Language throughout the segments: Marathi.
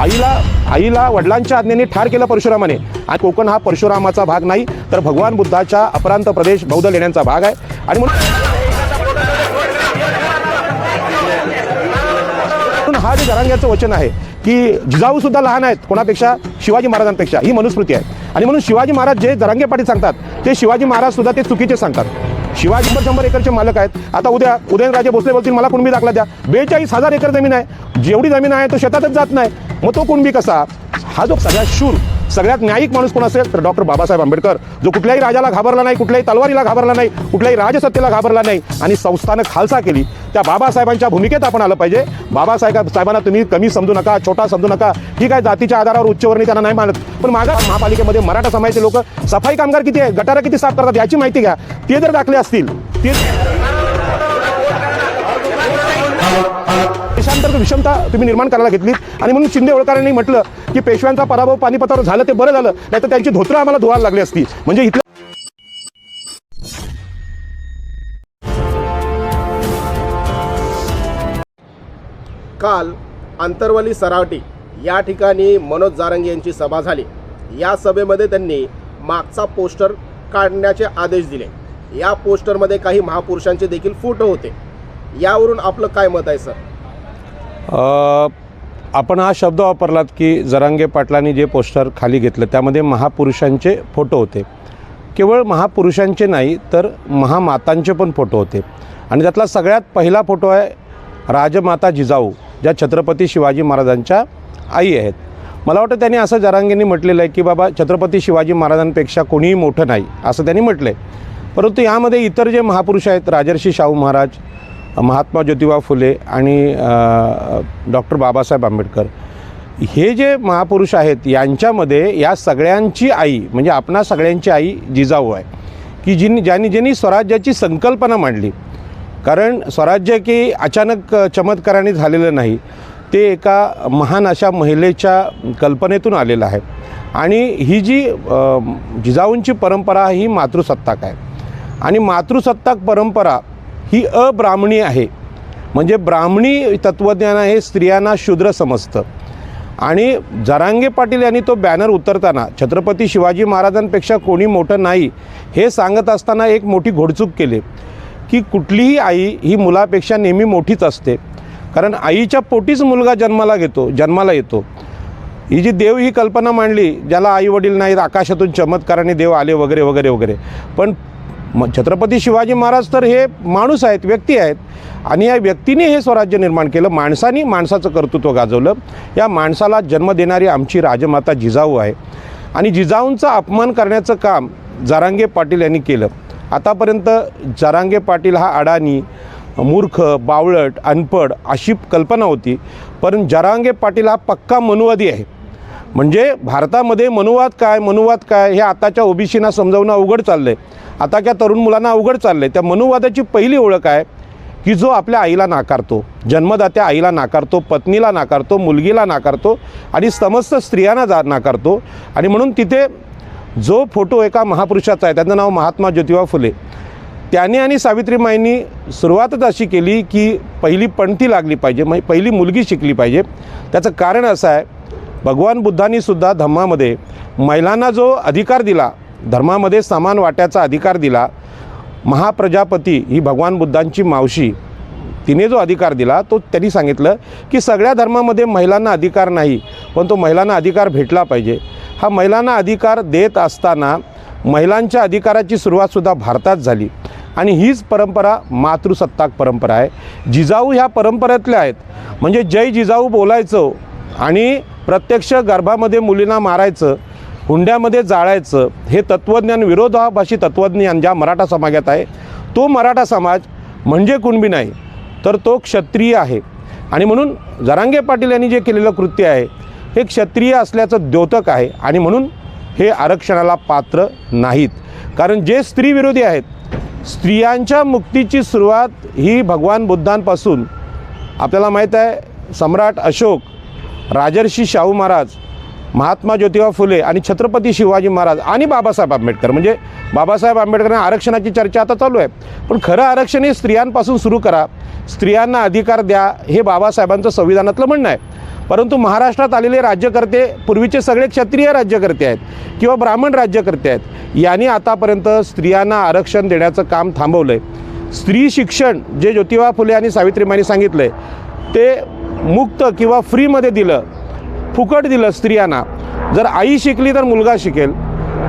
आईला आईला वडिलांच्या आज्ञेने ठार केलं परशुरामाने. आणि कोकण हा परशुरामाचा भाग नाही तर भगवान बुद्धाच्या अपरांत प्रदेश बौद्ध लेण्यांचा भाग आहे. आणि म्हणून हा जे जरांग्याचं वचन आहे की जिजाऊ सुद्धा लहान आहेत कोणापेक्षा? शिवाजी महाराजांपेक्षा. ही मनुस्मृती आहे. आणि म्हणून शिवाजी महाराज जे जरांगे पाटील सांगतात ते शिवाजी महाराज सुद्धा ते चुकीचे सांगतात. शिवाजी शंभर शंभर एकरचे मालक आहेत. आता उद्या उदयनराजे भोसले बोलतील मला कुणबी दाखला द्या. बेचाळीस हजार एकर जमीन आहे. जेवढी जमीन आहे तो शेतातच जात नाही. मग तो कुणबी कसा? हा जो सगळ्यात शूर सगळ्यात न्यायिक माणूस कोण असेल तर डॉक्टर बाबासाहेब आंबेडकर जो कुठल्याही राजाला घाबरला नाही कुठल्याही तलवारीला घाबरला नाही कुठल्याही राजसत्तेला घाबरला नाही आणि संस्थानं खालसा केली त्या बाबासाहेबांच्या भूमिकेत आपण आलं पाहिजे. बाबासाहेब साहेबांना तुम्ही कमी समजू नका छोटा समजू नका. ठीक आहे जातीच्या आधारावर उच्चवर्णी त्यांना नाही मानत. पण मागा महापालिकेमध्ये मराठा समाजाचे लोक सफाई कामगार किती आहे गटारा किती साफ करतात याची माहिती घ्या. ते जर दाखले असतील ते देशांतर्गत विषमता तुम्ही निर्माण करायला घेतलीत. आणि म्हणून शिंदे होळकरांनी म्हटलं की पेशव्यांचा पराभव पानिपतावर झालं ते बरं झालं नाही तर त्यांची धोत्रं आम्हाला धुवायला लागली असती. म्हणजे इथलं काल आंतरवली सरावटी या ठिकाणी मनोज जारंगे यांची सभा झाली. या सभेमध्ये त्यांनी मागचा पोस्टर काढण्याचे आदेश दिले. या पोस्टरमध्ये काही महापुरुषांचे देखील फोटो होते. यावरून आपलं काय मत आहे सर? अ, आपण हा शब्द वापरलात की जरांगे पाटलांनी जे पोस्टर खाली घेतलं त्यामध्ये महापुरुषांचे फोटो होते. केवळ महापुरुषांचे नाही तर महामातांचे पण फोटो होते. आणि त्यातला सगळ्यात पहिला फोटो आहे राजमाता जिजाऊ ज्या छत्रपती शिवाजी महाराजांच्या आई आहेत. मला वाटतं त्यांनी असं जरांगेंनी म्हटलेलं आहे की बाबा छत्रपती शिवाजी महाराजांपेक्षा कोणीही मोठं नाही असं त्यांनी म्हटलं आहे परंतु यामध्ये इतर जे महापुरुष आहेत राजर्षी शाहू महाराज महात्मा ज्योतिबा फुले आणि डॉक्टर बाबासाहेब आंबेडकर. हे जे महापुरुष आहेत यांच्यामध्ये या सगळ्यांची आई म्हणजे आपणा सगळ्यांची आई जिजाऊ आहे की जिनी ज्यांनी ज्यांनी स्वराज्याची संकल्पना मांडली. कारण स्वराज्य की अचानक चमत्काराने झालेलं नाही ते एका महान अशा महिलेच्या कल्पनेतून आलेलं आहे. आणि ही जी जिजाऊंची परंपरा ही मातृसत्ताक आहे. आणि मातृसत्ताक परंपरा ही अब्राह्मणी आहे. म्हणजे ब्राह्मणी तत्त्वज्ञान हे स्त्रियांना शूद्र समजतं. आणि जरांगे पाटील यांनी तो बॅनर उतरताना छत्रपती शिवाजी महाराजांपेक्षा कोणी मोठं नाही हे सांगत असताना एक मोठी घोडचूक केली. की कुठलीही आई ही मुलापेक्षा नेहमी मोठीच असते. कारण आईच्या पोटीच मुलगा जन्माला घेतो जन्माला येतो. ही जी देव ही कल्पना मांडली ज्याला आई वडील नाहीत आकाशातून चमत्काराने देव आले वगैरे वगैरे वगैरे. पण म छत्रपती शिवाजी महाराज तर हे माणूस आहेत व्यक्ती आहेत. आणि या व्यक्तीने हे स्वराज्य निर्माण केलं. माणसाने माणसाचं कर्तृत्व गाजवलं. या माणसाला जन्म देणारी आमची राजमाता जिजाऊ आहे. आणि जिजाऊंचा अपमान करण्याचं काम जारांगे पाटील यांनी केलं. आतापर्यंत जारांगे पाटील हा अडाणी मूर्ख बावळट अनपड अशी कल्पना होती. पण जारांगे पाटील हा पक्का मनुवादी आहे. म्हणजे भारतामध्ये मनुवाद काय मनुवाद काय हे आताच्या ओबीसीना समजावणं अवघड चाललं आहे आताच्या तरुण मुलांना अवघड चाललं आहे त्या मनुवादाची पहिली ओळख आहे की जो आपल्या आईला नाकारतो जन्मदात्या आईला नाकारतो पत्नीला नाकारतो मुलगीला नाकारतो आणि समस्त स्त्रियांना जा नाकारतो. आणि म्हणून तिथे जो फोटो एका महापुरुषाचा आहे त्यांचं नाव महात्मा ज्योतिबा फुले. त्याने आणि सावित्रीमाईंनी सुरुवातच अशी केली की पहिली पणती लागली पाहिजे म्हणजे पहिली मुलगी शिकली पाहिजे. त्याचं कारण असं आहे भगवान बुद्धांनी सुद्धा धम्मामध्ये महिलांना जो अधिकार दिला धर्मामध्ये समान वाट्याचा अधिकार दिला महाप्रजापती ही भगवान बुद्धांची मावशी तिने जो अधिकार दिला तो त्यांनी सांगितलं की सगळ्या धर्मामध्ये महिलांना अधिकार नाही पण तो महिलांना अधिकार भेटला पाहिजे. हा महिलांना अधिकार देत असताना महिलांच्या अधिकाराची सुरुवातसुद्धा भारतात झाली. आणि हीच परंपरा मातृसत्ताक परंपरा आहे. जिजाऊ ह्या परंपरेतल्या आहेत. म्हणजे जय जिजाऊ बोलायचं आणि प्रत्यक्ष गर्भामध्ये मुलींना मारायचं हुंड्यामध्ये जाळायचं हे तत्त्वज्ञान विरोधाभाषी तत्त्वज्ञान ज्या मराठा समाजात आहे तो मराठा समाज म्हणजे कुणबी नाही तर तो क्षत्रिय आहे. आणि म्हणून जरांगे पाटील यांनी जे केलेलं कृत्य आहे हे क्षत्रिय असल्याचं द्योतक आहे आणि म्हणून हे आरक्षणाला पात्र नाहीत. कारण जे स्त्रीविरोधी आहेत स्त्रियांच्या मुक्तीची सुरुवात ही भगवान बुद्धांपासून आपल्याला माहीत आहे सम्राट अशोक राजर्षी शाहू महाराज महात्मा ज्योतिबा फुले आणि छत्रपती शिवाजी महाराज आणि बाबासाहेब आंबेडकर. म्हणजे बाबासाहेब आंबेडकरांना आरक्षणाची चर्चा आता चालू आहे. पण खरं आरक्षण हे स्त्रियांपासून सुरू करा. स्त्रियांना अधिकार द्या हे बाबासाहेबांचं संविधानातलं म्हणणं आहे. परंतु महाराष्ट्रात आलेले राज्यकर्ते पूर्वीचे सगळे क्षत्रिय राज्यकर्ते आहेत किंवा ब्राह्मण राज्यकर्ते आहेत यांनी आतापर्यंत स्त्रियांना आरक्षण देण्याचं काम थांबवलं आहे स्त्री शिक्षण जे ज्योतिबा फुले आणि सावित्रीबाईंनी सांगितलं आहे ते मुक्त किंवा फ्रीमध्ये दिलं फुकट दिलं स्त्रियांना. जर आई शिकली तर मुलगा शिकेल.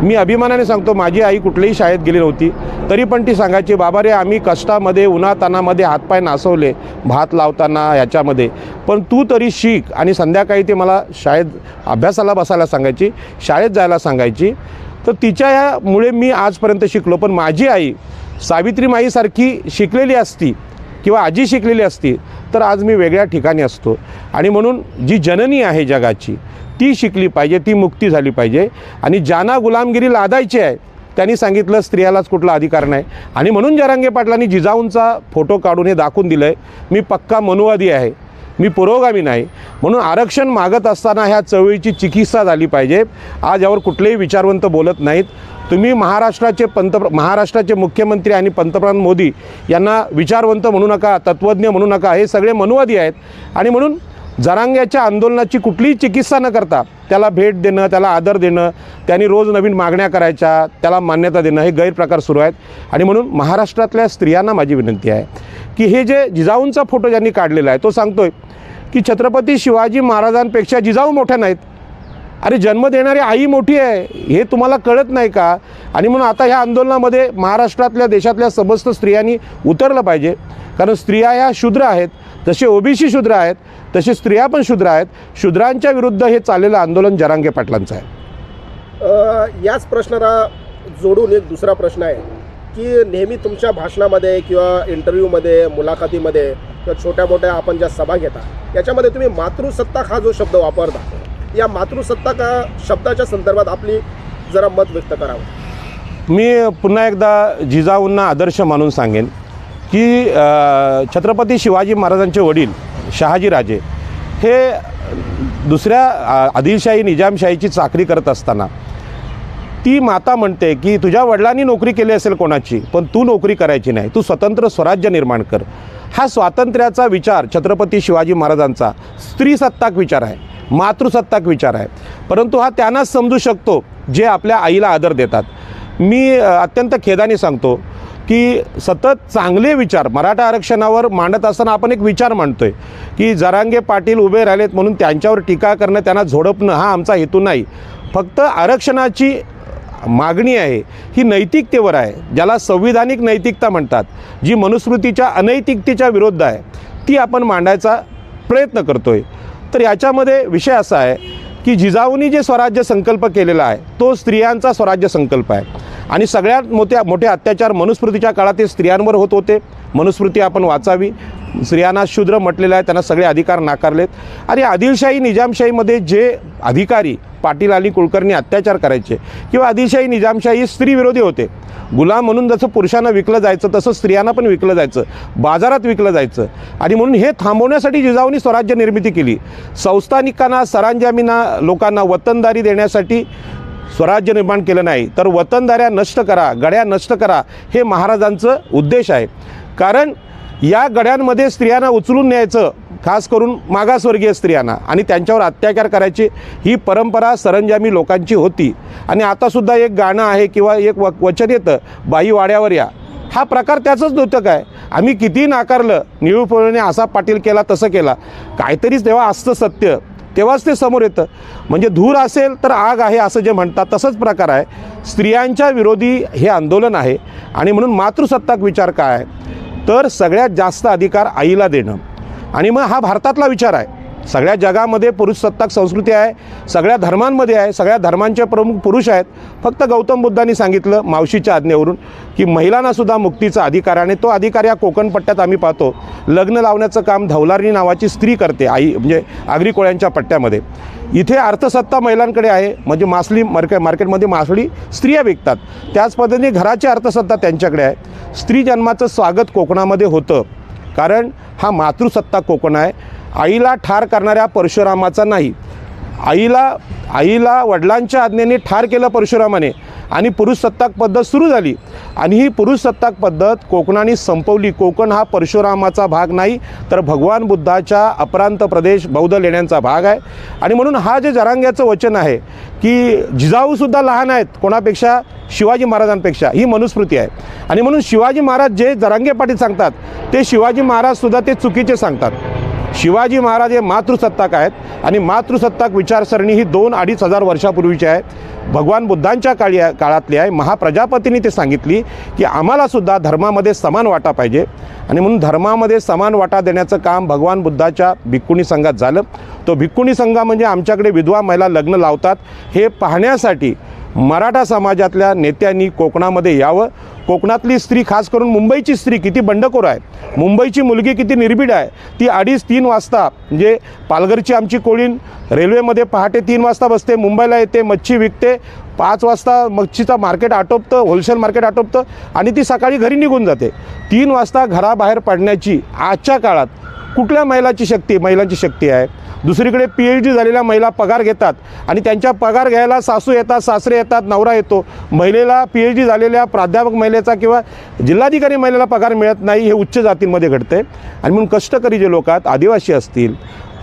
मी अभिमानाने सांगतो माझी आई कुठल्याही शाळेत गेली नव्हती. तरी पण ती सांगायची बाबा रे आम्ही कष्टामध्ये उन्हातानामध्ये हातपाय नासवले भात लावताना ह्याच्यामध्ये पण तू तरी शिक. आणि संध्याकाळी ते मला शाळेत अभ्यासाला बसायला सांगायची शाळेत जायला सांगायची. तर तिच्या यामुळे मी आजपर्यंत शिकलो. पण माझी आई सावित्रीमाईसारखी शिकलेली असती किंवा आजी शिकलेली असती तर आज मी वेगळ्या ठिकाणी असतो. आणि म्हणून जी जननी आहे जगाची ती शिकली पाहिजे ती मुक्ती झाली पाहिजे. आणि ज्यांना गुलामगिरी लादायची आहे त्यांनी सांगितलं स्त्रियालाच कुठला अधिकार नाही. आणि म्हणून जरांगे पाटलांनी जिजाऊंचा फोटो काढून हे दाखवून दिलं आहे मी पक्का मनुवादी आहे मी पुरोगामी नाही. म्हणून आरक्षण मागत असताना ह्या चळवळीची चिकित्सा झाली पाहिजे. आज यावर कुठलेही विचारवंत बोलत नाहीत. तुम्ही महाराष्ट्राचे पंतप्र महाराष्ट्राचे मुख्यमंत्री आणि पंतप्रधान मोदी यांना विचारवंत म्हणू नका तत्त्वज्ञ म्हणू नका हे सगळे मनुवादी आहेत. आणि म्हणून जरांग्याच्या आंदोलनाची कुठलीही चिकित्सा न करता त्याला भेट देणं त्याला आदर देणं त्यांनी रोज नवीन मागण्या करायच्या त्याला मान्यता देणं हे गैरप्रकार सुरू आहेत. आणि म्हणून महाराष्ट्रातल्या स्त्रियांना माझी विनंती आहे की हे जे जिजाऊंचा फोटो ज्यांनी काढलेला आहे तो सांगतोय की छत्रपती शिवाजी महाराजांपेक्षा जिजाऊ मोठ्या नाहीत. अरे जन्म देणारी आई मोठी आहे हे तुम्हाला कळत नाही का? आणि म्हणून आता ह्या आंदोलनामध्ये महाराष्ट्रातल्या देशातल्या समस्त स्त्रियांनी उतरलं पाहिजे. कारण स्त्रिया ह्या शूद्र आहेत जसे ओबीसी शूद्र आहेत तसे स्त्रिया पण शूद्र आहेत. शूद्रांच्या विरुद्ध हे चाललेलं आंदोलन जरांगे पाटलांचं आहे. याच प्रश्नाला जोडून एक दुसरा प्रश्न आहे की नेहमी तुमच्या भाषणामध्ये किंवा इंटरव्ह्यूमध्ये मुलाखतीमध्ये किंवा छोट्या मोठ्या आपण ज्या सभा घेता याच्यामध्ये तुम्ही मातृसत्ताक हा जो शब्द वापरता या मातृसत्ताक शब्दाच्या संदर्भात आपली जरा मत व्यक्त करावं. मी पुन्हा एकदा जिजाऊंना आदर्श मानून सांगेन की छत्रपती शिवाजी महाराजांचे वडील शहाजीराजे हे दुसऱ्या आदिलशाही निजामशाहीची चाकरी करत असताना ती माता म्हणते की तुझ्या वडिलांनी नोकरी केली असेल कोणाची पण तू नोकरी करायची नाही. तू स्वतंत्र स्वराज्य निर्माण कर. हा स्वातंत्र्याचा विचार छत्रपती शिवाजी महाराजांचा स्त्रीसत्ताक विचार आहे मातृसत्ताक विचार आहे. परंतु हा त्यांनाच समजू शकतो जे आपल्या आईला आदर देतात. मी अत्यंत खेदाने सांगतो की सतत चांगले विचार मराठा आरक्षणावर मांडत असताना आपण एक विचार मांडतो आहे की जरांगे पाटील उभे राहिलेत म्हणून त्यांच्यावर टीका करणं त्यांना झोडपणं हा आमचा हेतू नाही. फक्त आरक्षणाची मागणी आहे ही नैतिकतेवर आहे ज्याला संविधानिक नैतिकता म्हणतात जी मनुस्मृतीच्या अनैतिकतेच्या विरुद्ध आहे ती आपण मांडायचा प्रयत्न करतो आहे तर याच्यामध्ये विषय असा आहे की जिजाऊनी जे स्वराज्य संकल्प केलेला आहे तो स्त्रियांचा स्वराज्य संकल्प आहे. आणि सगळ्यात मोठ्या मोठे अत्याचार मनुस्मृतीच्या काळात ते स्त्रियांवर होत होते. मनुस्मृती आपण वाचावी स्त्रियांना शूद्र म्हटलेलं आहे त्यांना सगळे अधिकार नाकारलेत. आणि आदिलशाही निजामशाहीमध्ये जे अधिकारी पाटील आणि कुलकर्णी अत्याचार करायचे किंवा आदिलशाही निजामशाही स्त्रीविरोधी होते गुलाम म्हणून जसं पुरुषांना विकलं जायचं तसं स्त्रियांना पण विकलं जायचं बाजारात विकलं जायचं. आणि म्हणून हे थांबवण्यासाठी जिजाऊनी स्वराज्य निर्मिती केली. संस्थानिकांना सरांजामीना लोकांना वतनदारी देण्यासाठी स्वराज्य निर्माण केलं नाही. तर वतनदाऱ्या नष्ट करा गड्या नष्ट करा हे महाराजांचं उद्देश आहे. कारण या गड्यांमध्ये स्त्रियांना उचलून न्यायचं खास करून मागासवर्गीय स्त्रियांना. आणि त्यांच्यावर अत्याचार करायची ही परंपरा सरंजामी लोकांची होती. आणि आतासुद्धा एक गाणं आहे किंवा एक व वचन येतं बाई वाड्यावर या. हा प्रकार त्याचंच द्योतक आहे आम्ही किती नाकारलं निळूपणे असा पाटील केला तसं केला. काहीतरीच तेव्हा असतं सत्य. तेव्हाच ते समोर येतं. म्हणजे धूर असेल तर आग आहे असं जे म्हणतात तसंच प्रकार आहे. स्त्रियांच्या विरोधी हे आंदोलन आहे. आणि म्हणून मातृसत्ताक विचार काय? आहे तर सगळ्यात जास्त अधिकार आईला देणं. आणि मग हा भारतातला विचार आहे. सगळ्या जगामध्ये पुरुषसत्ताक संस्कृती आहे सगळ्या धर्मांमध्ये आहे सगळ्या धर्मांचे प्रमुख पुरुष आहेत. फक्त गौतम बुद्धांनी सांगितलं मावशीच्या आज्ञेवरून की महिलांनासुद्धा मुक्तीचा अधिकार आणि तो अधिकार या कोकण पट्ट्यात आम्ही पाहतो. लग्न लावण्याचं काम धवलारणी नावाची स्त्री करते आई म्हणजे आगरी कोळ्यांच्या पट्ट्यामध्ये. इथे अर्थसत्ता महिलांकडे आहे म्हणजे मासळी मार्के मार्केटमध्ये मासळी स्त्रिया विकतात. त्याच पद्धतीने घराची अर्थसत्ता त्यांच्याकडे आहे. स्त्री जन्माचं स्वागत कोकणामध्ये होतं. कारण हा मातृसत्ता कोकण आहे. आईला ठार करणाऱ्या परशुरामाचा नाही. आईला आईला वडिलांच्या आज्ञेने ठार केलं परशुरामाने आणि पुरुषसत्ताक पद्धत सुरू झाली. आणि ही पुरुषसत्ताक पद्धत कोकणाने संपवली. कोकण हा परशुरामाचा भाग नाही तर भगवान बुद्धाच्या अपरांत प्रदेश बौद्ध लेण्यांचा भाग आहे. आणि म्हणून हा जे जरांग्याचं वचन आहे की जिजाऊसुद्धा लहान आहेत कोणापेक्षा? शिवाजी महाराजांपेक्षा. ही मनुस्मृती आहे. आणि म्हणून शिवाजी महाराज जे जरांगे पाटील सांगतात ते शिवाजी महाराजसुद्धा ते चुकीचे सांगतात. शिवाजी महाराज हे मातृसत्ताक आहेत आणि मातृसत्ताक विचारसरणी ही दोन अडीच हजार वर्षापूर्वीची आहे. भगवान बुद्धांच्या काळी काळातली आहे. महाप्रजापतींनी ते सांगितली की आम्हालासुद्धा धर्मामध्ये समान वाटा पाहिजे. आणि म्हणून धर्मामध्ये समान वाटा देण्याचं काम भगवान बुद्धाच्या भिक्कुणी संघात झालं. तो भिक्कुणी संघा म्हणजे आमच्याकडे विधवा महिला लग्न लावतात. हे पाहण्यासाठी मराठा समाजातल्या नेत्यांनी कोकणामध्ये यावं. कोकणातली स्त्री खास करून मुंबईची स्त्री किती बंडखोर आहे. मुंबईची मुलगी किती निर्भीड आहे. ती अडीच तीन वाजता म्हणजे पालघरची आमची कोळीण रेल्वेमध्ये पहाटे तीन वाजता बसते मुंबईला येते मच्छी विकते पाच वाजता मच्छीचं मार्केट आटोपतं होलसेल मार्केट आटोपतं आणि ती सकाळी घरी निघून जाते. तीन वाजता घराबाहेर पडण्याची आजच्या काळात कुठल्या महिलाची शक्ती महिलांची शक्ती आहे? दुसरीकडे पी एच डी झालेल्या महिला पगार घेतात आणि त्यांच्या पगार घ्यायला सासू येतात सासरे येतात नवरा येतो. महिलेला पी एच डी झालेल्या प्राध्यापक महिलेचा किंवा जिल्हाधिकारी महिलेला पगार मिळत नाही हे उच्च जातींमध्ये घडते. आणि म्हणून कष्टकरी जे लोक आहेत आदिवासी असतील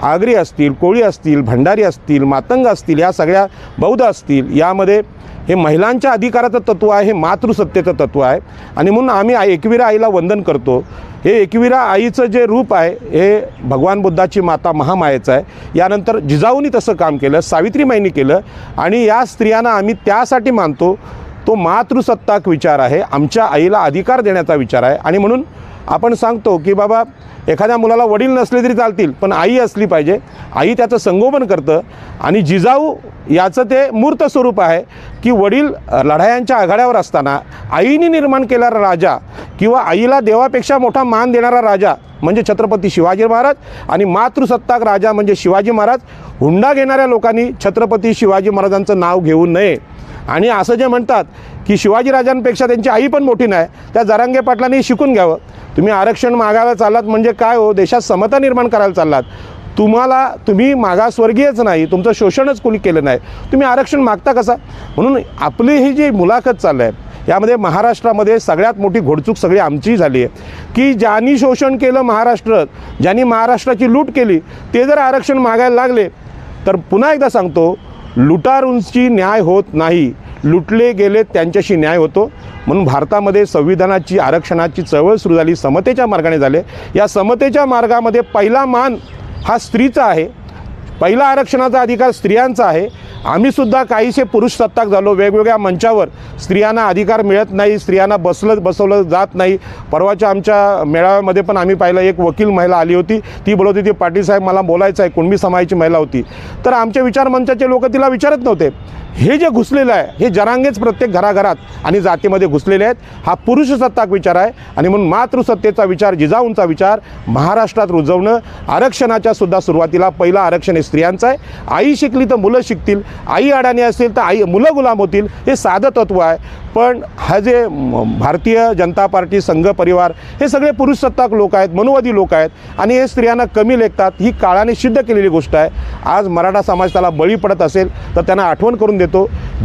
आगरी असतील कोळी असतील भंडारी असतील मातंग असतील या सगळ्या बौद्ध असतील यामध्ये हे महिलांच्या अधिकाराचं तत्त्व आहे हे मातृसत्तेचं तत्त्व आहे. आणि म्हणून आम्ही आई एकविरा आईला वंदन करतो. हे एकविरा आईचं जे रूप आहे हे भगवान बुद्धाची माता महामायेचं आहे. यानंतर जिजाऊनी तसं काम केलं सावित्रीमाईंनी केलं. आणि या स्त्रियांना आम्ही त्यासाठी मानतो तो मातृसत्ताक विचार आहे आमच्या आईला अधिकार देण्याचा विचार आहे. आणि म्हणून आपण सांगतो की बाबा एखाद्या मुलाला वडील नसले तरी चालतील पण आई असली पाहिजे. आई त्याचं संगोपन करतं आणि जिजाऊ याचं ते मूर्त स्वरूप आहे की वडील लढायांच्या आघाड्यावर असताना आईने निर्माण केलेला राजा किंवा आईला देवापेक्षा मोठा मान देणारा राजा म्हणजे छत्रपती शिवाजी महाराज आणि मातृसत्ताक राजा म्हणजे शिवाजी महाराज हुंडा घेणाऱ्या लोकांनी छत्रपती शिवाजी महाराजांचं नाव घेऊ नये. आणि असं जे म्हणतात की शिवाजीराजांपेक्षा त्यांची आई पण मोठी नाही त्या जरांगे पाटलांनी शिकून घ्यावं. तुम्ही आरक्षण मागायला चाललात म्हणजे काय हो? देशात समता निर्माण करायला चाललात. तुम्हाला तुम्ही मागासवर्गीयच नाही तुमचं शोषणच कोणी केलं नाही. तुम्ही आरक्षण मागता कसा? म्हणून आपली ही जी मुलाखत चाललं आहे यामध्ये महाराष्ट्रामध्ये सगळ्यात मोठी घोडचूक सगळी आमची झाली आहे. की ज्यांनी शोषण केलं महाराष्ट्र ज्यांनी महाराष्ट्राची लूट केली ते जर आरक्षण मागायला लागले तर पुन्हा एकदा सांगतो लुटारूंची न्याय होत नाही. लुटले गेले त्यांच्याशी न्याय होतो. म्हणून भारतामध्ये संविधानाची आरक्षणाची चळवळ सुरू झाली. समतेच्या मार्गाने झाले. या समतेच्या मार्गामध्ये पहिला मान हा स्त्रीचा आहे. पहिला आरक्षणाचा अधिकार स्त्रियांचा आहे. आम्हीसुद्धा काहीसे पुरुष सत्ताक झालो. वेगवेगळ्या मंचावर स्त्रियांना अधिकार मिळत नाही स्त्रियांना बसलं बसवलं जात नाही. परवाच्या आमच्या मेळाव्यामध्ये पण आम्ही पाहिलं एक वकील महिला आली होती. ती बोलत होती पाटील साहेब मला बोलायचं आहे कुणबी समाजाची महिला होती. तर आमच्या विचारमंचाचे लोक तिला विचारत नव्हते. हे जे घुसलेलं आहे हे जरांगेच प्रत्येक घराघरात आणि जातीमध्ये घुसलेले आहेत. हा पुरुषसत्ताक विचार आहे आणि म्हणून मातृसत्तेचा विचार जिजाऊंचा विचार महाराष्ट्रात रुजवणं आरक्षणाच्या सुद्धा सुरुवातीला पहिलं आरक्षण हे स्त्रियांचं आहे. आई शिकली तर मुलं शिकतील आई अडाणी असेल तर आई मुलं गुलाम होतील हे साधं तत्त्व आहे. पण हा जे भारतीय जनता पार्टी संघ परिवार हे सगळे पुरुषसत्ताक लोक आहेत मनुवादी लोक आहेत आणि हे स्त्रियांना कमी लेखतात ही काळाने सिद्ध केलेली गोष्ट आहे. आज मराठा समाज त्याला बळी पडत असेल तर त्यांना आठवण करून देतो.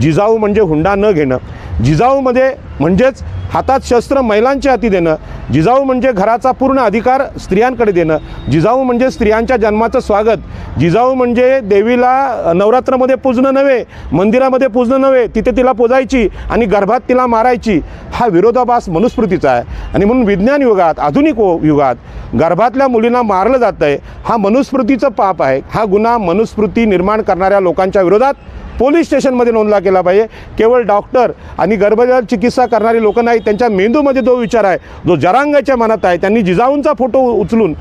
जिजाऊ म्हणजे हुंडा न घेणं. जिजाऊमध्ये म्हणजेच हातात शस्त्र महिलांच्या हाती देणं. जिजाऊ म्हणजे घराचा पूर्ण अधिकार स्त्रियांकडे देणं. जिजाऊ म्हणजे स्त्रियांच्या जन्माचं स्वागत. जिजाऊ म्हणजे देवीला नवरात्रामध्ये पूजणं नव्हे मंदिरामध्ये पूजणं नव्हे तिथे तिला पूजायची आणि गर्भात तिला मारायची. हा विरोधाभास मनुस्मृतीचा आहे. आणि म्हणून विज्ञान युगात आधुनिक युगात गर्भातल्या मुलींना मारलं जातं आहे हा मनुस्मृतीचं पाप आहे. हा गुन्हा मनुस्मृती निर्माण करणाऱ्या लोकांच्या विरोधात पोलीस स्टेशनमध्ये नोंदला केला पाहिजे. केवळ डॉक्टर आणि गर्भजल चिकित्सा करणारी लोक नाही त्यांच्या मेंदूमध्ये जो विचार आहे जो जरांगाच्या मनात आहे त्यांनी जिजाऊंचा फोटो उचलून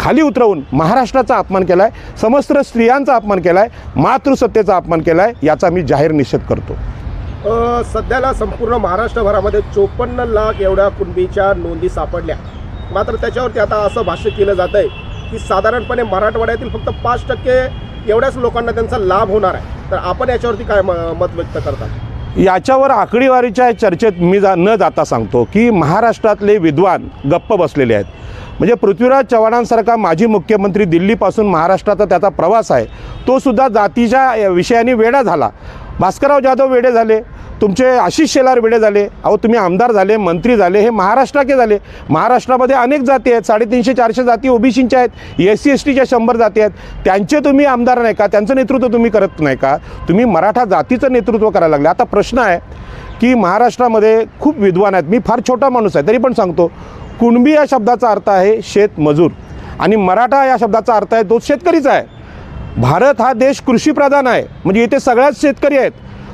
खाली उतरवून महाराष्ट्राचा अपमान केला आहे समस्त स्त्रियांचा अपमान केला आहे मातृसत्तेचा अपमान केला आहे याचा मी जाहीर निषेध करतो. सध्याला संपूर्ण महाराष्ट्रभरामध्ये चोपन्न लाख एवढ्या कुणबीच्या नोंदी सापडल्या. मात्र त्याच्यावरती आता असं भाष्य केलं जात आहे की साधारणपणे मराठवाड्यातील फक्त पाच टक्के एवढ्याच लोकांना त्यांचा लाभ होणार आहे. तर आपण याच्यावरती काय म- मत व्यक्त करता याच्यावर आकडेवारीच्या चर्चेत मी जा न जाता सांगतो की महाराष्ट्रातले विद्वान गप्प बसलेले आहेत. म्हणजे पृथ्वीराज चव्हाणांसारखा माजी मुख्यमंत्री दिल्लीपासून महाराष्ट्राचा त्याचा प्रवास आहे तो सुद्धा जातीच्या विषयाने वेडा झाला. भास्करराव जाधव वेडे झाले. तुमचे आशिष शेलार वेडे झाले अहो तुम्ही आमदार झाले मंत्री झाले हे महाराष्ट्राके झाले. महाराष्ट्रामध्ये अनेक जाती आहेत साडेतीनशे चारशे जाती ओबीसींच्या आहेत एस सी एस टीच्या शंभर जाती आहेत. त्यांचे तुम्ही आमदार नाही का? त्यांचं नेतृत्व तुम्ही करत नाही का? तुम्ही मराठा जातीचं नेतृत्व करायला लागले. आता प्रश्न आहे की महाराष्ट्रामध्ये खूप विद्वान आहेत. मी फार छोटा माणूस आहे तरी पण सांगतो. कुणबी या शब्दाचा अर्थ आहे शेतमजूर आणि मराठा या शब्दाचा अर्थ आहे तो शेतकरीच आहे. भारत हा देश कृषीप्रधान आहे. म्हणजे इथे सगळ्याच शेतकरी आहेत.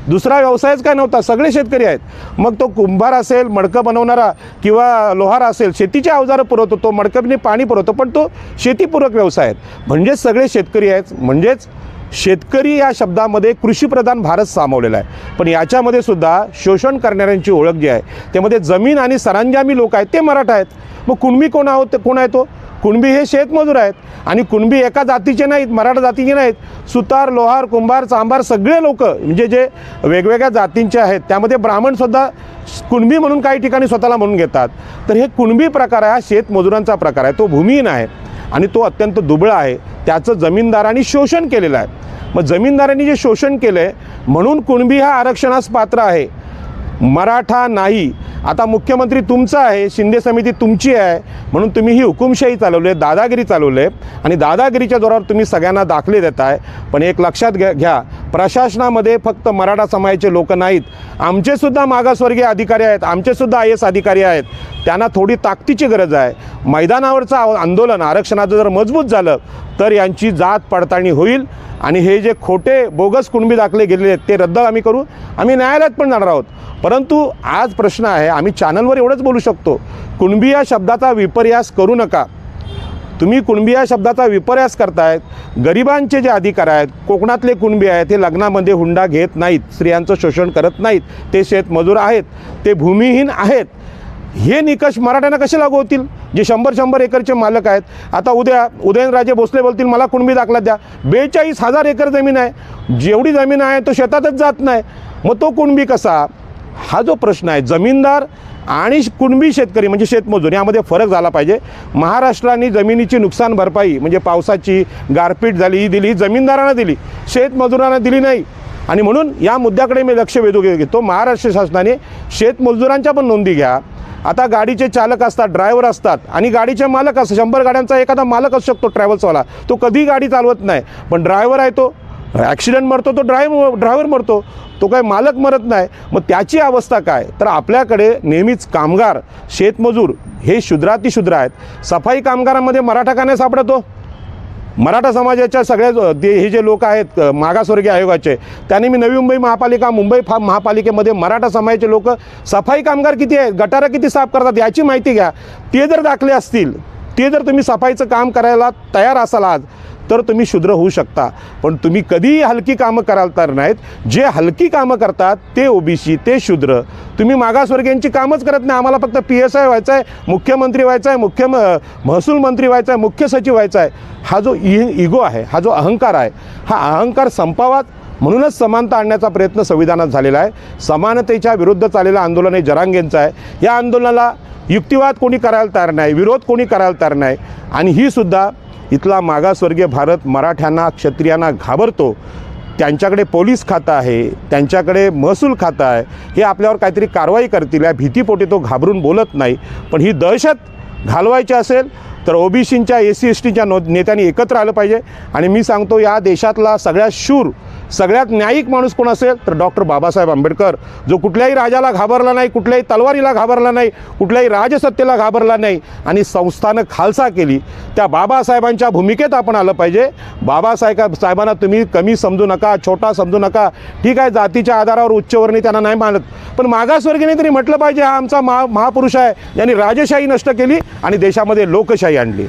दुसरा व्यवसायच काय नव्हता सगळे शेतकरी आहेत. मग तो कुंभार असेल मडकं बनवणारा किंवा लोहार असेल शेतीचे अवजारं पुरवतो तो मडकंनी पाणी पुरवतो पण तो शेतीपूरक व्यवसाय आहेत म्हणजेच सगळे शेतकरी आहेत म्हणजेच शेतकरी या शब्दामध्ये कृषीप्रधान भारत सामावलेला आहे. पण याच्यामध्ये सुद्धा शोषण करणाऱ्यांची ओळख जी आहे त्यामध्ये जमीन आणि सरंजामी लोक आहेत ते मराठा आहेत. मग कुणबी कोण आहोत ते कोण आहे तो? कुणबी हे शेतमजूर आहेत आणि कुणबी एका जातीचे नाहीत मराठा जातीचे नाहीत सुतार लोहार कुंभार सांबार सगळे लोक म्हणजे जे वेगवेगळ्या जातींचे आहेत त्यामध्ये ब्राह्मणसुद्धा कुणबी म्हणून काही ठिकाणी स्वतःला म्हणून घेतात. तर हे कुणबी प्रकार आहे हा शेतमजुरांचा प्रकार आहे तो भूमिहीन आहे आणि तो अत्यंत दुबळा आहे. त्याचं जमीनदारांनी शोषण केलेलं आहे. मग जमीनदारांनी जे शोषण केलं आहे म्हणून कुणबी हा आरक्षणास पात्र आहे. मराठा नाही. आता मुख्यमंत्री तुमचा आहे शिंदे समिती तुमची आहे म्हणून तुम्ही ही हुकुमशाही चालवली आहे दादागिरी चालवली आहे. आणि दादागिरीच्या जोरावर तुम्ही सगळ्यांना दाखले देताय पण एक लक्षात घ्या घ्या प्रशासनामध्ये फक्त मराठा समाजाचे लोक नाहीत. आमचेसुद्धा मागासवर्गीय अधिकारी आहेत आमचेसुद्धा आय एस अधिकारी आहेत. त्यांना थोडी ताकदीची गरज आहे. मैदानावरचं आंदोलन आरक्षणाचं जर मजबूत झालं तर यांची जात पडताळणी होईल. आणि हे जे खोटे बोगस कुणबी दाखले गेलेले आहेत ते रद्द आम्ही करू. आम्ही न्यायालयात पण जाणार आहोत. परंतु आज प्रश्न आहे आम्ही चॅनलवर एवढंच बोलू शकतो. कुणबी या शब्दाचा विपर्यास करू नका. तुम्ही कुणबी या शब्दाचा विपर्यास करतायत गरिबांचे जे अधिकार आहेत कोकणातले कुणबी आहेत ते लग्नामध्ये हुंडा घेत नाहीत स्त्रियांचं शोषण करत नाहीत ते शेतमजूर आहेत ते भूमिहीन आहेत. हे निकष मराठ्यांना कसे लागू होतील? जे शंभर शंभर एकरचे मालक आहेत. आता उद्या उदयनराजे भोसले बोलतील मला कुणबी दाखला द्या. बेचाळीस हजार एकर जमीन आहे. जेवढी जमीन आहे तो शेतातच जात नाही. मग तो कुणबी कसा? हा जो प्रश्न आहे जमीनदार आणि कुणबी शेतकरी म्हणजे शेतमजूर यामध्ये फरक झाला पाहिजे. महाराष्ट्राने जमिनीची नुकसान भरपाई म्हणजे पावसाची गारपीट झाली ही दिली ही जमीनदारांना दिली. शेतमजुरांना दिली नाही. आणि म्हणून या मुद्द्याकडे मी लक्ष वेधू घेतो. महाराष्ट्र शासनाने शेतमजुरांच्या पण नोंदी घ्या. आता गाडीचे चालक असतात ड्रायव्हर असतात आणि गाडीचे मालक असतात. शंभर गाड्यांचा एखादा मालक असू शकतो ट्रॅव्हल्सवाला. तो कधी गाडी चालवत नाही. पण ड्रायव्हर आहे तो. ॲक्सिडेंट मरतो तो ड्रायव्ह ड्रायव्हर मरतो. तो काय मालक मरत नाही. मग त्याची अवस्था काय? तर आपल्याकडे नेहमीच कामगार शेतमजूर हे शूद्रातिशूद्र आहेत. सफाई कामगारांमध्ये मराठा का नाही सापडतो? मराठा समाजाच्या सगळ्या हे जे लोक आहेत मागासवर्गीय आयोगाचे त्यांनी मी नवी मुंबई महापालिका मुंबई फा महापालिकेमध्ये मराठा समाजाचे लोक सफाई कामगार किती आहेत गटारं किती साफ करतात याची माहिती घ्या. ते जर दाखले असतील ते जर तुम्ही सफाईचं काम करायला तयार असाल आज तर तुम्ही शुद्र होऊ शकता. पण तुम्ही कधीही हलकी कामं कराल तर नाहीत. जे हलकी कामं करतात ते ओबीसी ते शुद्र. तुम्ही मागासवर्गीयांची कामच करत नाही. आम्हाला फक्त पी एस आय व्हायचं आहे मुख्यमंत्री व्हायचं आहे मुख्य म महसूल मंत्री व्हायचा आहे मुख्य सचिव व्हायचा आहे हा जो इ इगो आहे हा जो अहंकार आहे हा अहंकार संपावाच म्हणूनच समानता आणण्याचा प्रयत्न संविधानात झालेला आहे. समानतेच्या विरुद्ध चाललेलं आंदोलन हे जरांगेंचं आहे. या आंदोलनाला युक्तिवाद कोणी करायला तयार नाही विरोध कोणी करायला तयार नाही. आणि ही सुद्धा इथला मागासवर्गीय भारत मराठ्यांना क्षत्रियांना घाबरतो. त्यांच्याकडे पोलीस खातं आहे त्यांच्याकडे महसूल खातं आहे. हे आपल्यावर काहीतरी कारवाई करतील. या भीतीपोटी तो घाबरून बोलत नाही. पण ही दहशत घालवायची असेल तर ओबीसींच्या एस सी एस टीच्या नो नेत्यांनी एकत्र आलं पाहिजे. आणि मी सांगतो या देशातला सगळ्यात शूर सगळ्यात न्यायिक माणूस कोण असेल तर डॉक्टर बाबासाहेब आंबेडकर. जो कुठल्याही राजाला घाबरला नाही कुठल्याही तलवारीला घाबरला नाही कुठल्याही राजसत्तेला घाबरला नाही आणि संस्थानं खालसा केली त्या बाबासाहेबांच्या भूमिकेत आपण आलं पाहिजे. बाबासाहेब साहेबांना तुम्ही कमी समजू नका छोटा समजू नका. ठीक आहे जातीच्या आधारावर उच्चवर्णी त्यांना नाही मानत. पण मागासवर्गीने तरी म्हटलं पाहिजे हा आमचा महा महापुरुष आहे. यांनी राजशाही नष्ट केली आणि देशामध्ये लोकशाही आणली.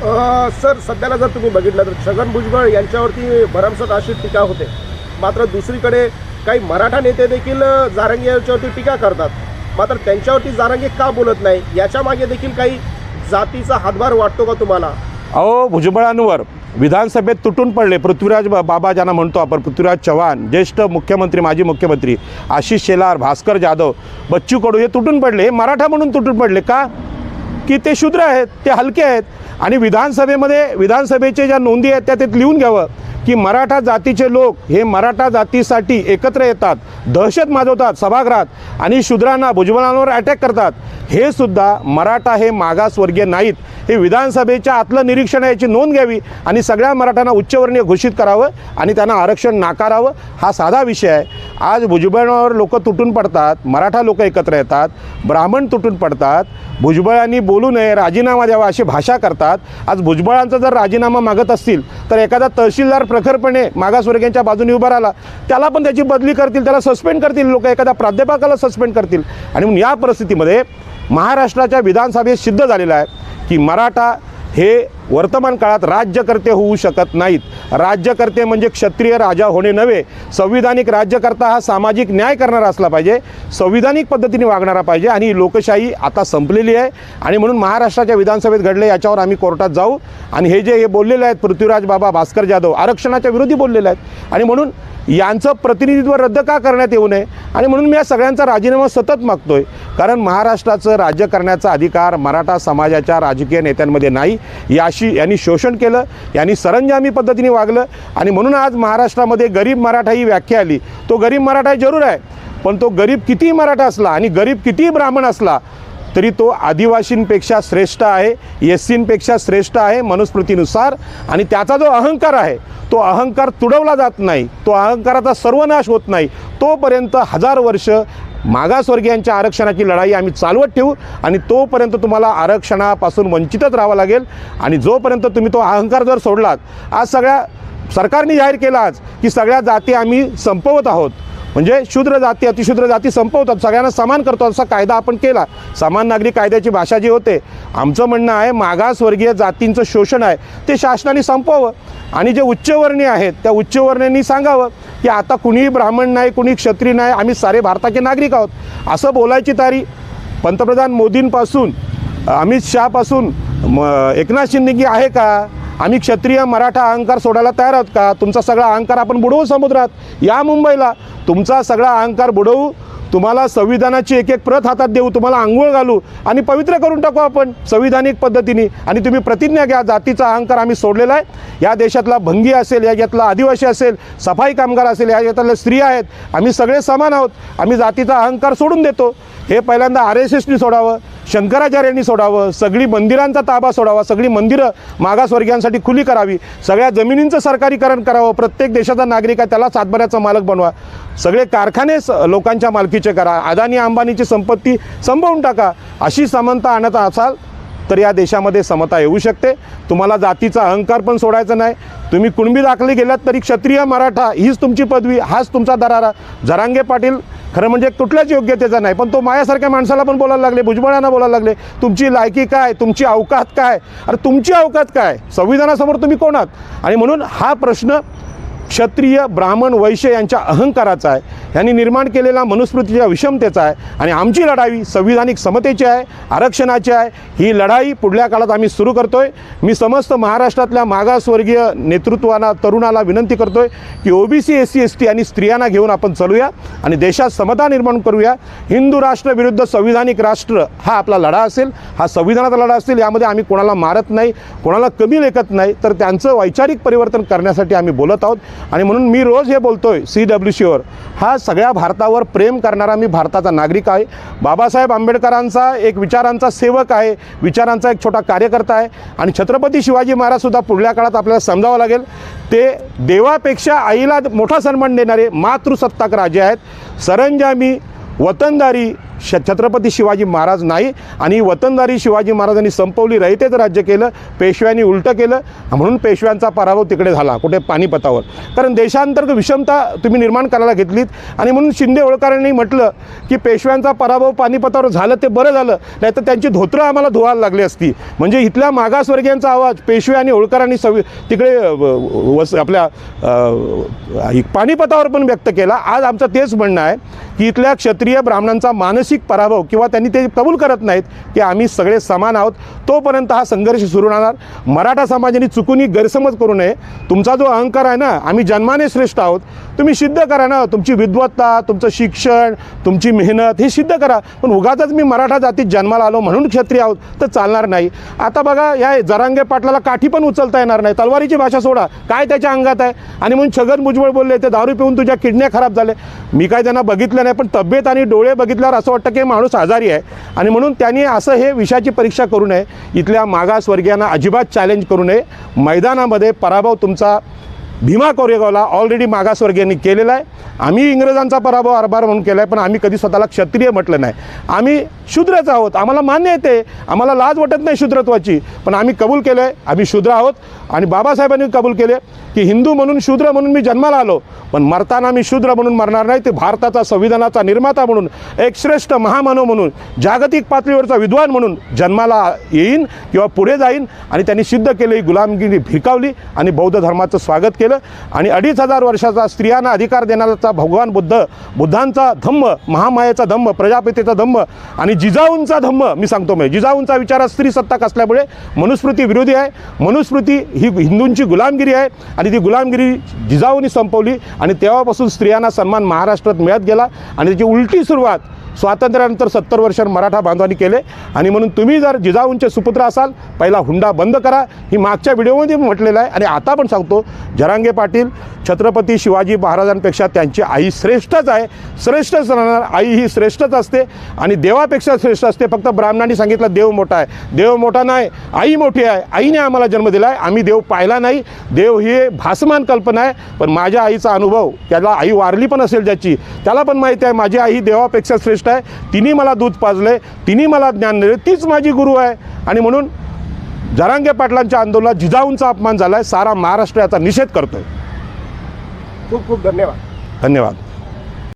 सर सध्याला जर तुम्ही बघितलं तर छगन भुजबळ यांच्यावरती भरमसत अशी टीका होते. मात्र दुसरीकडे काही मराठा नेते देखील जारंगे यांच्यावरती टीका करतात. मात्र त्यांच्यावरती जारंगे का बोलत नाही? याच्या मागे देखील काही जातीचा हातभार वाटतो का तुम्हाला? अहो भुजबळांवर विधानसभेत तुटून पडले. पृथ्वीराज बा- बाबा ज्यांना म्हणतो आपण पृथ्वीराज चव्हाण ज्येष्ठ मुख्यमंत्री माजी मुख्यमंत्री आशिष शेलार भास्कर जाधव बच्चू कडू हे तुटून पडले. हे मराठा म्हणून तुटून पडले का? की ते शूद्र आहेत ते हलके आहेत. आणि विधानसभेमध्ये विधानसभेचे ज्या नोंदी आहेत त्या ते लिहून घ्यावं की मराठा जातीचे लोक हे मराठा जातीसाठी एकत्र येतात दहशत माजवतात सभागृहात आणि शूद्रांना भुजबळांवर अटॅक करतात. हे सुद्धा मराठा हे मागासवर्गीय नाहीत. हे विधानसभेच्या आतलं निरीक्षण आहे याची नोंद घ्यावी आणि सगळ्या मराठ्यांना उच्चवर्णीय घोषित करावं आणि त्यांना आरक्षण नाकारावं हा साधा विषय आहे. आज भुजबळावर लोक तुटून पडतात मराठा लोक एकत्र येतात ब्राह्मण तुटून पडतात भुजबळांनी बोलू नये राजीनामा द्यावा अशी भाषा करतात. आज भुजबळांचा जर राजीनामा मागत असतील तर एखादा तहसीलदार प्रखरपणे मागासवर्गीयांच्या बाजूने उभा राहिला त्याला पण त्याची बदली करतील त्याला सस्पेंड करतील लोक एखाद्या प्राध्यापकाला सस्पेंड करतील. आणि म्हणून या परिस्थितीमध्ये महाराष्ट्राच्या विधानसभेत सिद्ध झालेलं आहे की मराठा हे वर्तमान काळात राज्यकर्ते होऊ शकत नाहीत. राज्यकर्ते म्हणजे क्षत्रिय राजा होणे नव्हे. संविधानिक राज्यकर्ता हा सामाजिक न्याय करणारा असला पाहिजे. संविधानिक पद्धतीने वागणारा पाहिजे आणि ही लोकशाही आता संपलेली आहे. आणि म्हणून महाराष्ट्राच्या विधानसभेत घडले याच्यावर आम्ही कोर्टात जाऊ. आणि हे जे हे बोललेले आहेत पृथ्वीराज बाबा भास्कर जाधव आरक्षणाच्या विरोधी बोललेले आहेत. आणि म्हणून यांचं प्रतिनिधित्व रद्द का करण्यात येऊ नये? आणि म्हणून मी या सगळ्यांचा राजीनामा सतत मागतोय. कारण महाराष्ट्राचं राज्य करण्याचा अधिकार मराठा समाजाच्या राजकीय नेत्यांमध्ये नाही. याशी यांनी शोषण केलं यांनी सरंजामी पद्धतीने वागलं आणि म्हणून आज महाराष्ट्रामध्ये गरीब मराठा ही व्याख्या आली. तो गरीब मराठा जरूर आहे पण तो गरीब कितीही मराठा असला आणि गरीब कितीही ब्राह्मण असला तरी तो आदिवासींपेक्षा श्रेष्ठ आहे एस सींपेक्षा श्रेष्ठ आहे मनुस्मृतीनुसार आणि त्याचा जो अहंकार आहे तो अहंकार तुडवला जात नाही. तो अहंकाराचा सर्वनाश होत नाही. तोपर्यंत हजार वर्ष मागासवर्गीयांच्या आरक्षणाची लढाई आम्ही चालवत ठेवू आणि तोपर्यंत तुम्हाला आरक्षणापासून वंचितच राहावं लागेल. आणि जोपर्यंत तुम्ही तो अहंकार जर सोडलात आज सगळ्या सरकारने जाहीर केला आज की सगळ्या जाती आम्ही संपवत आहोत. म्हणजे शूद्र जाती अतिशूद्र जाती संपवतात. सगळ्यांना समान करतो असा कायदा आपण केला. समान नागरिक कायद्याची भाषा जी होते आमचं म्हणणं आहे मागासवर्गीय जातींचं शोषण आहे ते शासनाने संपवावं. आणि जे उच्चवर्णीय आहेत त्या उच्चवर्णीयांनी सांगावं की आता कुणीही ब्राह्मण नाही कुणी क्षत्रिय नाही आम्ही सारे भारताचे नागरिक आहोत. असं बोलायची तारी पंतप्रधान मोदींपासून अमित शहापासून म एकनाथ शिंदे की आहे का? आम्ही क्षत्रिय मराठा अहंकार सोडायला तयार आहोत का? तुमचा सगळा अहंकार आपण बुडवू समुद्रात. या मुंबईला तुमचा सगळा अहंकार बुडवू. तुम्हाला संविधानाची एक एक प्रत हातात देऊ. तुम्हाला आंघोळ घालू. आणि पवित्र करून टाकू आपण संविधानिक पद्धतीने. आणि तुम्ही प्रतिज्ञा घ्या जातीचा अहंकार आम्ही सोडलेला आहे. या देशातला भंगी असेल या यातला आदिवासी असेल सफाई कामगार असेल या यातल्या स्त्रिया आहेत. आम्ही सगळे समान आहोत. आम्ही जातीचा अहंकार सोडून देतो. हे पहिल्यांदा आर एस एसनी सोडावं शंकराचार्यांनी सोडावं सगळी मंदिरांचा ताबा सोडावा सगळी मंदिरं मागासवर्गीयांसाठी खुली करावी सगळ्या जमिनींचं सरकारीकरण करावं प्रत्येक देशाचा नागरिक आहे त्याला सातबऱ्याचा मालक बनवा. सगळे कारखाने स- लोकांच्या मालकीचे करा अदानी अंबानीची संपत्ती संपवून टाका अशी समानता आणत असाल तर या देशामध्ये समता येऊ शकते. तुम्हाला जातीचा अहंकार पण सोडायचा नाही. तुम्ही कुणबी दाखले गेलात तरी क्षत्रिय मराठा हीच तुमची पदवी हाच तुमचा दरारा. जरांगे पाटील खरं म्हणजे कुठल्याच योग्यतेचा नाही पण तो मायासारख्या माणसाला पण बोलायला लागले भुजबळांना बोलायला लागले. तुमची लायकी काय तुमची अवकात काय? अरे तुमची अवकात काय? संविधानासमोर तुम्ही कोण आहात? आणि म्हणून हा प्रश्न क्षत्रिय ब्राह्मण वैश्य यांच्या अहंकाराचा आहे. यांनी निर्माण केलेला मनुस्मृतीच्या विषमतेचा आहे आणि आमची लढाई संविधानिक समतेची आहे आरक्षणाची आहे. ही लढाई पुढल्या काळात आम्ही सुरू करतोय. मी समस्त महाराष्ट्रातल्या मागासवर्गीय नेतृत्वाला तरुणाला विनंती करतोय की OBC S C S T आणि स्त्रियांना घेऊन आपण चालूया आणि देशात समता निर्माण करूया. हिंदू राष्ट्र विरुद्ध संविधानिक राष्ट्र हा आपला लढा असेल. हा संविधानाचा लढा असेल यामध्ये आम्ही कोणाला मारत नाही कोणाला कमी लेखत नाही. तर त्यांचं वैचारिक परिवर्तन करण्यासाठी आम्ही बोलत आहोत. आणि म्हणून मी रोज हे बोलतोय सी डब्ल्यू सीवर हा सगळ्या भारतावर प्रेम करणारा मी भारताचा नागरिक आहे. बाबासाहेब आंबेडकरांचा एक विचारांचा सेवक आहे. विचारांचा एक छोटा कार्यकर्ता आहे. आणि छत्रपती शिवाजी महाराजसुद्धा पुढल्या काळात आपल्याला समजावं लागेल. ते देवापेक्षा आईला मोठा सन्मान देणारे मातृसत्ताक राजे आहेत. सरंजामी वतनदारी श छत्रपती शिवाजी महाराज नाही आणि वतनदारी शिवाजी महाराजांनी संपवली रयतेच राज्य केलं पेशव्यांनी उलटं केलं म्हणून पेशव्यांचा पराभव तिकडे झाला कुठे पानिपतावर. कारण देशांतर्गत विषमता तुम्ही निर्माण करायला घेतलीत आणि म्हणून शिंदे होळकरांनी म्हटलं की पेशव्यांचा पराभव पानिपतावर झालं ते बरं झालं नाही तर त्यांची धोत्रं आम्हाला धुवायला लागली असती. म्हणजे इथल्या मागासवर्गीयांचा आवाज पेशवे आणि होळकरांनी सवि तिकडे व- वस आपल्या पानिपतावर पण व्यक्त केला. आज आमचं तेच म्हणणं आहे की इथल्या क्षत्रिय ब्राह्मणांचा मानसिक मानसिक पराभव किंवा त्यांनी ते कबूल करत नाहीत की आम्ही सगळे समान आहोत तोपर्यंत हा संघर्ष सुरू राहणार. मराठा समाजाने चुकूनही गैरसमज करू नये. तुमचा जो अहंकार आहे ना आम्ही जन्माने श्रेष्ठ आहोत. तुम्ही सिद्ध करा ना तुमची विद्वत्ता तुमचं शिक्षण तुमची मेहनत हे सिद्ध करा. पण उगाचच मी मराठा जातीत जन्माला आलो म्हणून क्षत्रिय आहोत तर चालणार नाही. आता बघा या जरांगे पाटलाला काठी पण उचलता येणार नाही. तलवारीची भाषा सोडा. काय त्याच्या अंगात आहे? आणि म्हणून छगन भुजबळ बोलले ते दारू पिऊन तुझ्या किडण्या खराब झाले. मी काय त्यांना बघितलं नाही पण तब्येत आणि डोळे बघितल्यावर असं वाटतं की टक्के माणूस आजारी आहे. आणि म्हणून त्यांनी असं हे विषयाची परीक्षा करू नये. इथल्या मागासवर्गीयांना अजिबात चॅलेंज करू नये. मैदानामध्ये पराभव तुमचा भीमा कोरेगावला ऑलरेडी मागासवर्गीयांनी केलेला आहे. आम्ही इंग्रजांचा पराभव आरभार म्हणून केला आहे पण आम्ही कधी स्वतःला क्षत्रिय म्हटलं नाही. आम्ही शूद्रच आहोत. आम्हाला मान्य येते आम्हाला लाज वाटत नाही शूद्रत्वाची. पण आम्ही कबूल केलं आहे आम्ही शूद्र आहोत. आणि बाबासाहेबांनी कबूल केले की हिंदू म्हणून शूद्र म्हणून मी जन्माला आलो. पण मरताना मी शूद्र म्हणून मरणार नाही. ते भारताचा संविधानाचा निर्माता म्हणून एक श्रेष्ठ महामानव म्हणून जागतिक पातळीवरचा विद्वान म्हणून जन्माला येईन किंवा पुढे जाईन. आणि त्यांनी सिद्ध केले गुलामगिरी भिकावली आणि बौद्ध धर्माचं स्वागत केलं. आणि अडीच हजार वर्षाचा स्त्रियांना अधिकार देण्याचा भगवान बुद्ध बुद्धांचा धम्म महामायेचा धम्म प्रजापतीचा धम्म आणि जिजाऊंचा धम्म मी सांगतो मी. जिजाऊंचा विचार स्त्री सत्ताक असल्यामुळे मनुस्मृती विरोधी आहे. मनुस्मृती ही हिंदूंची गुलामगिरी आहे आणि ती गुलामगिरी जिजाऊंनी संपवली आणि तेव्हापासून स्त्रियांना सन्मान महाराष्ट्रात मिळत गेला आणि त्याची उलटी सुरुवात स्वातंत्र्यानंतर सत्तर वर्ष मराठा बांधवांनी केले. आणि म्हणून तुम्ही जर जिजाऊंचे सुपुत्र असाल पहिला हुंडा बंद करा. ही मागच्या व्हिडिओमध्ये म्हटलेलं आहे. आणि आता पण सांगतो जरांगे पाटील छत्रपती शिवाजी महाराजांपेक्षा त्यांची आई श्रेष्ठच आहे. श्रेष्ठच राहणार. आई ही श्रेष्ठच असते. आणि देवापेक्षा श्रेष्ठ असते. फक्त ब्राह्मणांनी सांगितलं देव मोठा आहे. देव मोठा नाही आई मोठी आहे. आईने आम्हाला जन्म दिला आहे आम्ही देव पाहिला नाही. देव ही भासमान कल्पना आहे. पण माझ्या आईचा अनुभव त्याला आई वारली पण असेल ज्याची त्याला पण माहिती आहे माझी आई देवापेक्षा श्रेष्ठ श्रेष्ठ आहे तिने मला दूध पाजले तिने मला ज्ञान दिले तीच माझी गुरु आहे. आणि म्हणून जरांगे पाटलांच्या आंदोलनात जिजाऊंचा अपमान झाला आहे सारा महाराष्ट्र याचा निषेध करतोय. खूप खूप धन्यवाद. धन्यवाद.